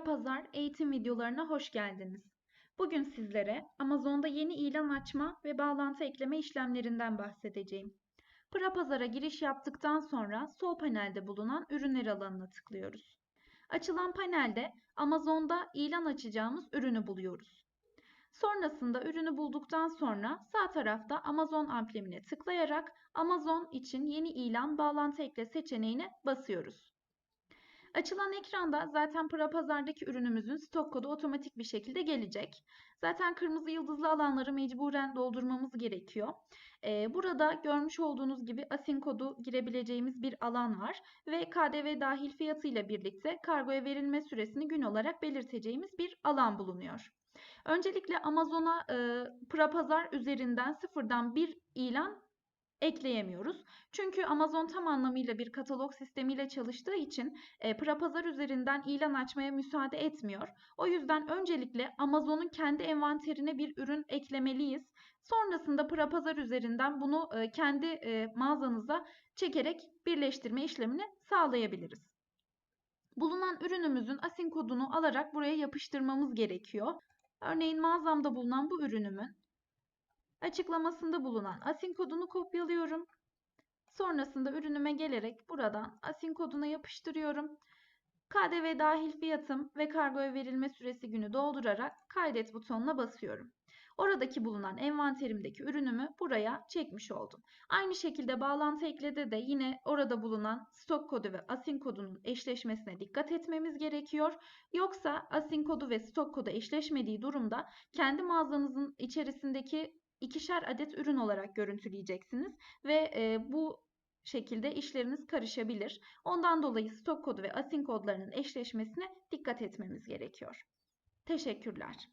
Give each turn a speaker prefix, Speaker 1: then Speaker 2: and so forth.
Speaker 1: Pazar eğitim videolarına hoş geldiniz. Bugün sizlere Amazon'da yeni ilan açma ve bağlantı ekleme işlemlerinden bahsedeceğim. Pazara giriş yaptıktan sonra sol panelde bulunan ürünler alanına tıklıyoruz. Açılan panelde Amazon'da ilan açacağımız ürünü buluyoruz. Sonrasında ürünü bulduktan sonra sağ tarafta Amazon amblemine tıklayarak Amazon için yeni ilan bağlantı ekle seçeneğine basıyoruz. Açılan ekranda zaten Pazar'daki ürünümüzün stok kodu otomatik bir şekilde gelecek. Zaten kırmızı yıldızlı alanları mecburen doldurmamız gerekiyor. Ee, burada görmüş olduğunuz gibi asin kodu girebileceğimiz bir alan var ve KDV dahil fiyatıyla birlikte kargoya verilme süresini gün olarak belirteceğimiz bir alan bulunuyor. Öncelikle Amazon'a e, Pazar üzerinden sıfırdan bir ilan ekleyemiyoruz. Çünkü Amazon tam anlamıyla bir katalog sistemiyle çalıştığı için e, Pazar üzerinden ilan açmaya müsaade etmiyor. O yüzden öncelikle Amazon'un kendi envanterine bir ürün eklemeliyiz. Sonrasında Pazar üzerinden bunu e, kendi e, mağazanıza çekerek birleştirme işlemini sağlayabiliriz. Bulunan ürünümüzün asin kodunu alarak buraya yapıştırmamız gerekiyor. Örneğin mağazamda bulunan bu ürünümün açıklamasında bulunan asin kodunu kopyalıyorum. Sonrasında ürünüme gelerek buradan asin koduna yapıştırıyorum. KDV dahil fiyatım ve kargoya verilme süresi günü doldurarak kaydet butonuna basıyorum. Oradaki bulunan envanterimdeki ürünümü buraya çekmiş oldum. Aynı şekilde bağlantı eklede de yine orada bulunan stok kodu ve asin kodunun eşleşmesine dikkat etmemiz gerekiyor. Yoksa asin kodu ve stok kodu eşleşmediği durumda kendi mağazanızın içerisindeki ikişer adet ürün olarak görüntüleyeceksiniz ve e, bu şekilde işleriniz karışabilir. Ondan dolayı stok kodu ve asin kodlarının eşleşmesine dikkat etmemiz gerekiyor. Teşekkürler.